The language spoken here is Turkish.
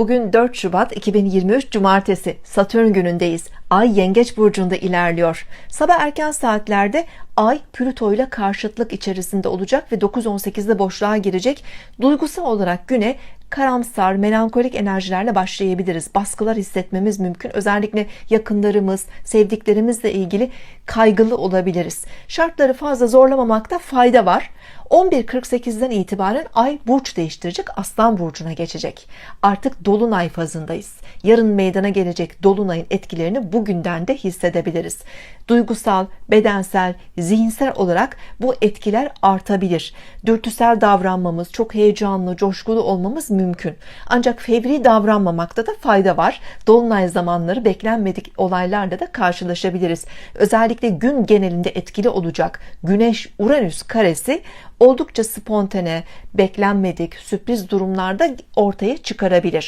Bugün 4 Şubat 2023 Cumartesi Satürn günündeyiz. Ay Yengeç burcunda ilerliyor. Sabah erken saatlerde Ay Plüto ile karşıtlık içerisinde olacak ve 9-18'de boşluğa girecek. Duygusal olarak güne karamsar, melankolik enerjilerle başlayabiliriz. Baskılar hissetmemiz mümkün. Özellikle yakınlarımız, sevdiklerimizle ilgili kaygılı olabiliriz. Şartları fazla zorlamamakta fayda var. 11.48'den itibaren Ay burç değiştirecek, Aslan burcuna geçecek. Artık dolunay fazındayız. Yarın meydana gelecek dolunayın etkilerini bugünden de hissedebiliriz. Duygusal, bedensel, zihinsel olarak bu etkiler artabilir. Dürtüsel davranmamız, çok heyecanlı, coşkulu olmamız mümkün. Ancak fevri davranmamakta da fayda var. Dolunay zamanları beklenmedik olaylarla da karşılaşabiliriz. Özellikle gün genelinde etkili olacak Güneş Uranüs karesi oldukça spontane, beklenmedik, sürpriz durumlarda ortaya çıkarabilir.